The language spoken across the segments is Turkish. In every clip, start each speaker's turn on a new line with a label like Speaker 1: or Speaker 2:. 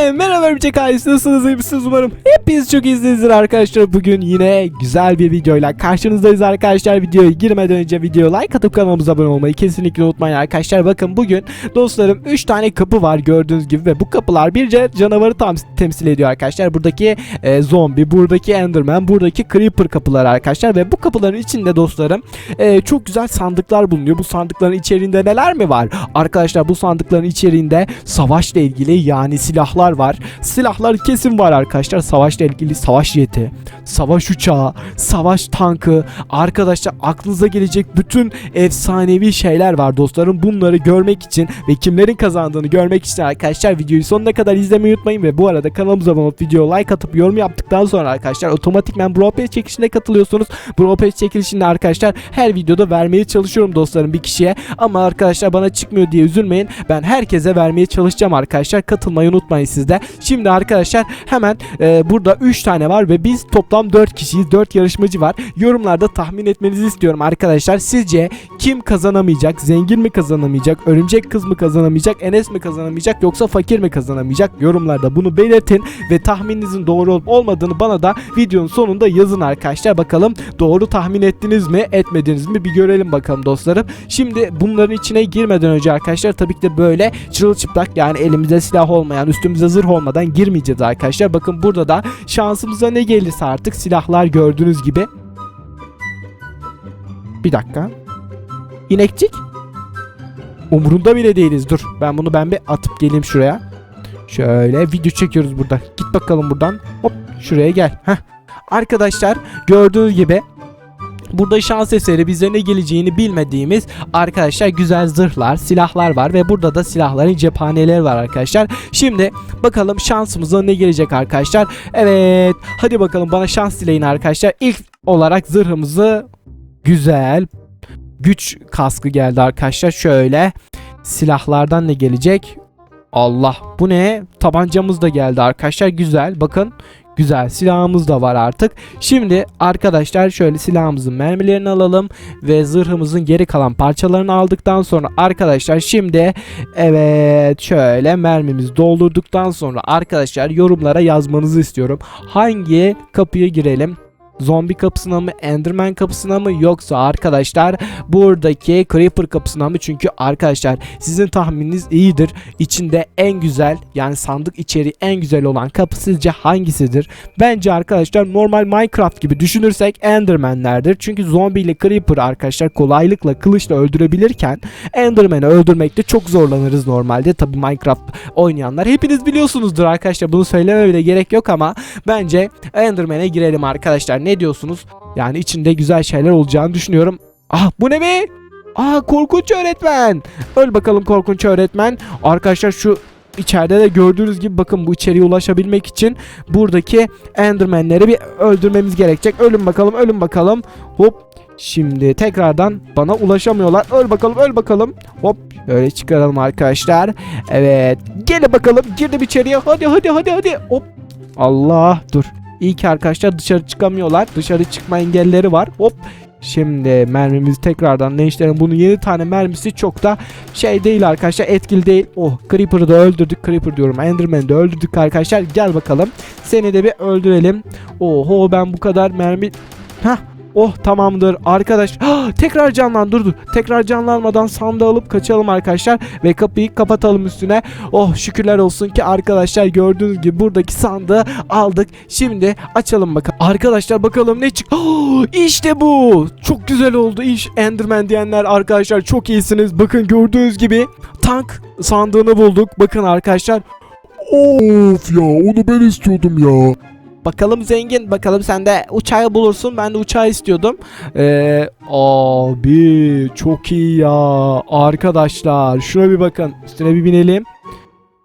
Speaker 1: Merhaba Örümcek ailesi nasılsınız? İyi misiniz? Umarım hepiniz çok iyisinizdir arkadaşlar. Bugün yine güzel bir videoyla karşınızdayız arkadaşlar. Videoya girmeden önce videoya like atıp kanalımıza abone olmayı kesinlikle unutmayın arkadaşlar. Bakın bugün dostlarım 3 tane kapı var gördüğünüz gibi ve bu kapılar bir ce- canavarı tam temsil ediyor arkadaşlar. Buradaki e, zombi buradaki enderman buradaki creeper kapıları arkadaşlar ve bu kapıların içinde dostlarım e, çok güzel sandıklar bulunuyor. Bu sandıkların içerisinde neler mi var? Arkadaşlar bu sandıkların içerisinde savaşla ilgili yani silahlar var. Silahlar kesin var arkadaşlar. Savaşla ilgili savaş jeti, savaş uçağı, savaş tankı. Arkadaşlar aklınıza gelecek bütün efsanevi şeyler var dostlarım. Bunları görmek için ve kimlerin kazandığını görmek için arkadaşlar videoyu sonuna kadar izlemeyi unutmayın ve bu arada kanalımıza abone olup videoya like atıp yorum yaptıktan sonra arkadaşlar otomatikman Brawl Pass çekilişine katılıyorsunuz. Pass çekilişinde arkadaşlar her videoda vermeye çalışıyorum dostlarım bir kişiye ama arkadaşlar bana çıkmıyor diye üzülmeyin. Ben herkese vermeye çalışacağım arkadaşlar. Katılmayı unutmayın siz de. Şimdi arkadaşlar hemen e, burada 3 tane var ve biz toplam 4 kişiyiz. 4 yarışmacı var. Yorumlarda tahmin etmenizi istiyorum arkadaşlar. Sizce kim kazanamayacak? Zengin mi kazanamayacak? Örümcek kız mı kazanamayacak? Enes mi kazanamayacak? Yoksa fakir mi kazanamayacak? Yorumlarda bunu belirtin ve tahmininizin doğru olup olmadığını bana da videonun sonunda yazın arkadaşlar. Bakalım doğru tahmin ettiniz mi? Etmediniz mi? Bir görelim bakalım dostlarım. Şimdi bunların içine girmeden önce arkadaşlar tabii ki de böyle çırılçıplak yani elimizde silah olmayan üstümüzde zırh olmadan girmeyeceğiz arkadaşlar. Bakın burada da şansımıza ne gelirse artık silahlar gördüğünüz gibi. Bir dakika. İnekçik. Umurunda bile değiliz. Dur ben bunu ben bir atıp geleyim şuraya. Şöyle video çekiyoruz burada. Git bakalım buradan. Hop şuraya gel. Heh. Arkadaşlar gördüğünüz gibi Burada şans eseri bize ne geleceğini bilmediğimiz arkadaşlar güzel zırhlar, silahlar var ve burada da silahların cephaneleri var arkadaşlar. Şimdi bakalım şansımıza ne gelecek arkadaşlar. Evet, hadi bakalım bana şans dileyin arkadaşlar. İlk olarak zırhımızı güzel güç kaskı geldi arkadaşlar. Şöyle silahlardan ne gelecek? Allah bu ne? Tabancamız da geldi arkadaşlar. Güzel. Bakın Güzel silahımız da var artık. Şimdi arkadaşlar şöyle silahımızın mermilerini alalım ve zırhımızın geri kalan parçalarını aldıktan sonra arkadaşlar şimdi evet şöyle mermimizi doldurduktan sonra arkadaşlar yorumlara yazmanızı istiyorum. Hangi kapıya girelim? Zombi kapısına mı, Enderman kapısına mı yoksa arkadaşlar buradaki Creeper kapısına mı? Çünkü arkadaşlar sizin tahmininiz iyidir. İçinde en güzel yani sandık içeriği en güzel olan kapı sizce hangisidir? Bence arkadaşlar normal Minecraft gibi düşünürsek Enderman'lerdir. Çünkü zombi ile Creeper arkadaşlar kolaylıkla kılıçla öldürebilirken Enderman'ı öldürmekte çok zorlanırız normalde. Tabi Minecraft oynayanlar hepiniz biliyorsunuzdur arkadaşlar. Bunu söyleme bile gerek yok ama bence Enderman'e girelim arkadaşlar. Ne diyorsunuz? Yani içinde güzel şeyler olacağını düşünüyorum. Ah bu ne be? Aa korkunç öğretmen. Öl bakalım korkunç öğretmen. Arkadaşlar şu içeride de gördüğünüz gibi bakın bu içeriye ulaşabilmek için buradaki Enderman'leri bir öldürmemiz gerekecek. Ölün bakalım ölün bakalım. Hop Şimdi tekrardan bana ulaşamıyorlar. Öl bakalım öl bakalım. Hop öyle çıkaralım arkadaşlar. Evet. Gel bakalım girdim içeriye. Hadi hadi hadi hadi. Hop. Allah dur. İyi ki arkadaşlar dışarı çıkamıyorlar. Dışarı çıkma engelleri var. Hop. Şimdi mermimizi tekrardan değiştirelim. Bunun 7 tane mermisi çok da şey değil arkadaşlar. Etkili değil. Oh Creeper'ı da öldürdük. Creeper diyorum. Enderman'ı da öldürdük arkadaşlar. Gel bakalım. Seni de bir öldürelim. Oho ben bu kadar mermi... Hah Oh tamamdır arkadaş. Ah, tekrar canlan dur dur. Tekrar canlanmadan sandığı alıp kaçalım arkadaşlar. Ve kapıyı kapatalım üstüne. Oh şükürler olsun ki arkadaşlar gördüğünüz gibi buradaki sandığı aldık. Şimdi açalım bakalım. Arkadaşlar bakalım ne çık. Oh, işte bu. Çok güzel oldu iş. Enderman diyenler arkadaşlar çok iyisiniz. Bakın gördüğünüz gibi tank sandığını bulduk. Bakın arkadaşlar
Speaker 2: Of ya onu ben istiyordum ya.
Speaker 1: Bakalım zengin. Bakalım sen de uçağı bulursun. Ben de uçağı istiyordum. Ee, abi çok iyi ya. Arkadaşlar şuna bir bakın. Üstüne bir binelim.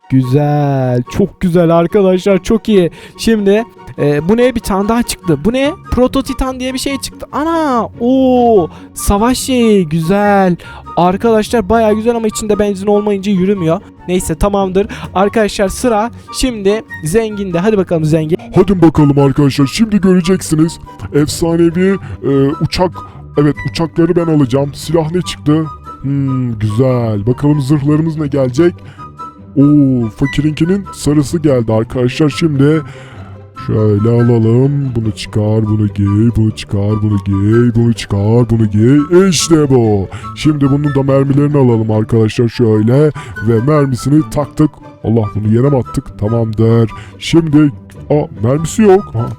Speaker 1: Güzel. Çok güzel arkadaşlar. Çok iyi. Şimdi e, bu ne? Bir tane daha çıktı. Bu ne? Proto Titan diye bir şey çıktı. Ana! Oo! Savaş şeyi. Güzel. Arkadaşlar baya güzel ama içinde benzin olmayınca yürümüyor. Neyse tamamdır. Arkadaşlar sıra şimdi zenginde. Hadi bakalım zengin.
Speaker 2: Hadi bakalım arkadaşlar şimdi göreceksiniz. Efsanevi e, uçak. Evet uçakları ben alacağım. Silah ne çıktı? Hmm, güzel. Bakalım zırhlarımız ne gelecek? Oo fakirinkinin sarısı geldi arkadaşlar. Şimdi şöyle alalım. Bunu çıkar, bunu giy, bunu çıkar, bunu giy, bunu çıkar, bunu giy. İşte bu. Şimdi bunun da mermilerini alalım arkadaşlar şöyle ve mermisini taktık. Allah bunu yere mi attık? Tamamdır. Şimdi Aa mermisi yok. Ha,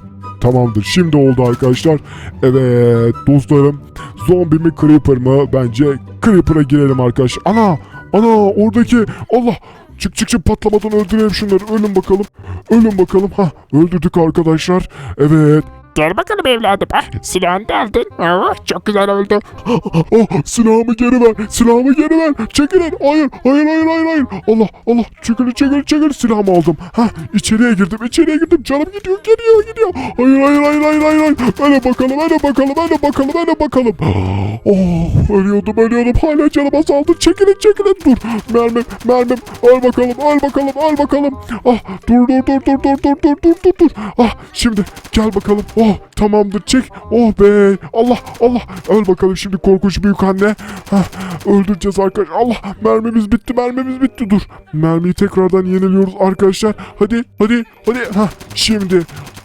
Speaker 2: tamamdır. Şimdi oldu arkadaşlar. Evet dostlarım. Zombi mi Creeper mı? Bence Creeper'a girelim arkadaşlar. Ana! Ana oradaki Allah! Çık çık çık patlamadan öldürelim şunları. Ölün bakalım. Ölün bakalım. Ha öldürdük arkadaşlar. Evet.
Speaker 3: Gel bakalım evladım. Ah, silahını da aldın. Oh, çok güzel oldu.
Speaker 2: Oh silahımı geri ver. Silahımı geri ver. Çekilin. Hayır. Hayır hayır hayır hayır. Allah Allah. Çekilin çekilin çekilin. Silahımı aldım. Ha içeriye girdim. içeriye girdim. Canım gidiyor gidiyor gidiyor. Hayır hayır hayır hayır hayır. hayır. Öyle bakalım öyle bakalım öyle bakalım öyle bakalım. Oh ölüyordum ölüyordum. Hala canım azaldı. Çekilin çekilin. Dur. Mermim mermim. Öl bakalım öl bakalım öl bakalım. Ah dur dur dur dur dur dur dur dur dur dur. Ah şimdi gel bakalım. Oh tamamdır çek. Oh be. Allah Allah. Öl bakalım şimdi korkunç büyük anne. Hah, öldüreceğiz arkadaşlar. Allah mermimiz bitti mermimiz bitti. Dur. Mermiyi tekrardan yeniliyoruz arkadaşlar. Hadi hadi hadi. Hah, şimdi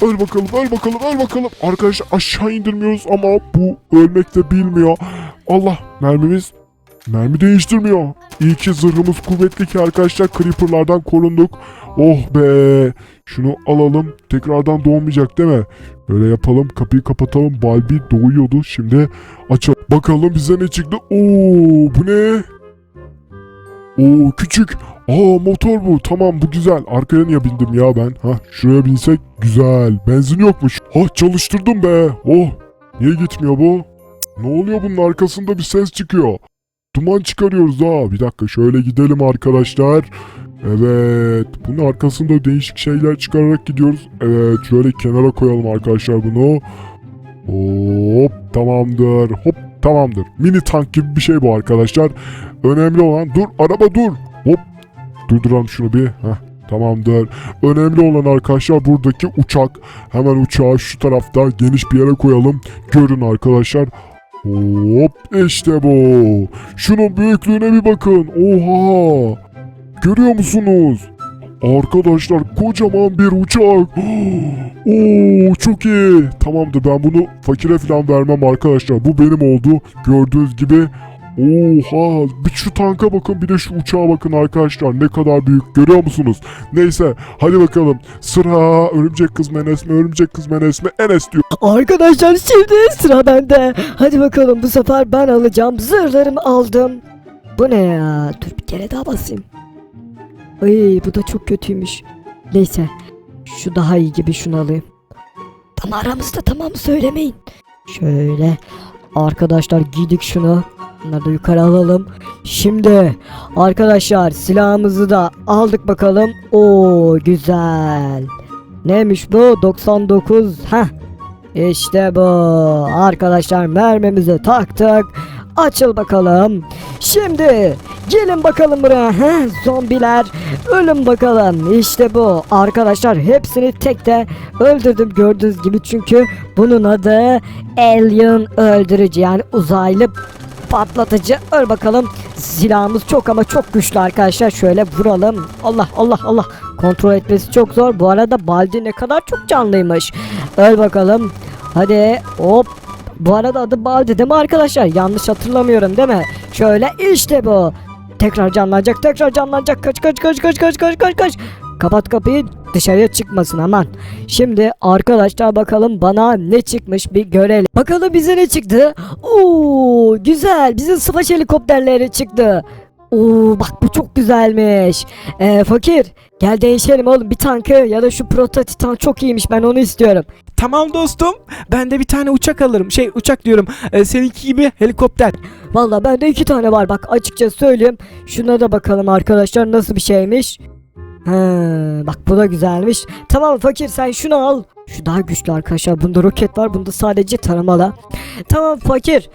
Speaker 2: öl bakalım öl bakalım öl bakalım. Arkadaşlar aşağı indirmiyoruz ama bu ölmek de bilmiyor. Allah mermimiz mermi değiştirmiyor. İyi ki zırhımız kuvvetli ki arkadaşlar creeperlardan korunduk. Oh be. Şunu alalım. Tekrardan doğmayacak değil mi? Böyle yapalım. Kapıyı kapatalım. Balbi doğuyordu. Şimdi açalım. Bakalım bize ne çıktı. Oo bu ne? Oo küçük. Aa motor bu. Tamam bu güzel. Arkaya niye bindim ya ben? Ha şuraya binsek güzel. Benzin yokmuş. Ha çalıştırdım be. Oh. Niye gitmiyor bu? Ne oluyor bunun arkasında bir ses çıkıyor. Duman çıkarıyoruz ha. Bir dakika şöyle gidelim arkadaşlar. Evet. Bunun arkasında değişik şeyler çıkararak gidiyoruz. Evet. Şöyle kenara koyalım arkadaşlar bunu. Hop. Tamamdır. Hop. Tamamdır. Mini tank gibi bir şey bu arkadaşlar. Önemli olan dur araba dur. Hop. Durduralım şunu bir. Heh. Tamamdır. Önemli olan arkadaşlar buradaki uçak. Hemen uçağı şu tarafta geniş bir yere koyalım. Görün arkadaşlar. Hop işte bu. Şunun büyüklüğüne bir bakın. Oha. Görüyor musunuz? Arkadaşlar kocaman bir uçak. Oo çok iyi. Tamamdır ben bunu fakire falan vermem arkadaşlar. Bu benim oldu. Gördüğünüz gibi. Oha bir şu tanka bakın bir de şu uçağa bakın arkadaşlar ne kadar büyük görüyor musunuz? Neyse hadi bakalım sıra örümcek kız Menes mi örümcek kız Menes mi Enes diyor.
Speaker 4: Arkadaşlar şimdi sıra bende. Hadi bakalım bu sefer ben alacağım. Zırhlarımı aldım. Bu ne ya? Dur bir kere daha basayım. Ay bu da çok kötüymüş. Neyse. Şu daha iyi gibi şunu alayım. Tam aramızda tamam söylemeyin. Şöyle. Arkadaşlar giydik şunu. Bunları da yukarı alalım. Şimdi arkadaşlar silahımızı da aldık bakalım. Oo güzel. Neymiş bu? 99. Heh. İşte bu. Arkadaşlar mermimizi taktık. Açıl bakalım. Şimdi gelin bakalım buraya. Heh, zombiler. Ölün bakalım. İşte bu. Arkadaşlar hepsini tek de öldürdüm gördüğünüz gibi. Çünkü bunun adı Alien öldürücü. Yani uzaylı patlatıcı. Öl bakalım. Silahımız çok ama çok güçlü arkadaşlar. Şöyle vuralım. Allah Allah Allah. Kontrol etmesi çok zor. Bu arada Baldi ne kadar çok canlıymış. Öl bakalım. Hadi hop. Bu arada adı Baldi değil mi arkadaşlar? Yanlış hatırlamıyorum değil mi? Şöyle işte bu. Tekrar canlanacak, tekrar canlanacak. Kaç kaç kaç kaç kaç kaç kaç kaç. Kapat kapıyı dışarıya çıkmasın aman. Şimdi arkadaşlar bakalım bana ne çıkmış bir görelim. Bakalım bize ne çıktı? Oo güzel. Bizim savaş helikopterleri çıktı. Oo bak bu çok güzelmiş. Ee, fakir gel değişelim oğlum bir tankı ya da şu proto titan çok iyiymiş ben onu istiyorum.
Speaker 1: Tamam dostum. Ben de bir tane uçak alırım. Şey uçak diyorum. Ee, seninki gibi helikopter.
Speaker 4: Valla bende iki tane var bak açıkça söyleyeyim. Şuna da bakalım arkadaşlar nasıl bir şeymiş. Ha, bak bu da güzelmiş. Tamam fakir sen şunu al. Şu daha güçlü arkadaşlar. Bunda roket var. Bunda sadece taramalı. Tamam fakir.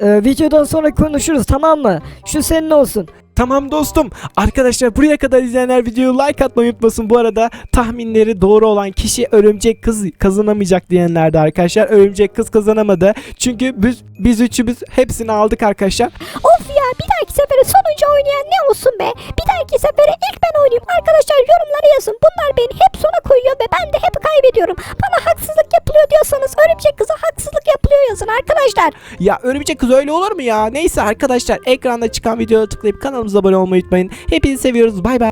Speaker 4: Ee, videodan sonra konuşuruz tamam mı? Şu senin olsun.
Speaker 1: Tamam dostum. Arkadaşlar buraya kadar izleyenler videoyu like atmayı unutmasın. Bu arada tahminleri doğru olan kişi örümcek kız kazanamayacak diyenlerdi arkadaşlar. Örümcek kız kazanamadı. Çünkü biz, biz üçümüz hepsini aldık arkadaşlar.
Speaker 5: Of ya bir dahaki sefere sonuncu oynayan ne olsun be? Bir dahaki sefere ilk ben oynayayım. Arkadaşlar yorumlara yazın. Bunlar beni hep sona koyuyor ve ben de hep kaybediyorum. Bana haksızlık yapılıyor diyorsanız örümcek kıza haksızlık yapılıyor yazın arkadaşlar.
Speaker 1: Ya örümcek kız öyle olur mu ya? Neyse arkadaşlar ekranda çıkan videoya tıklayıp kanalımıza abone olmayı unutmayın. Hepinizi seviyoruz. Bay bay.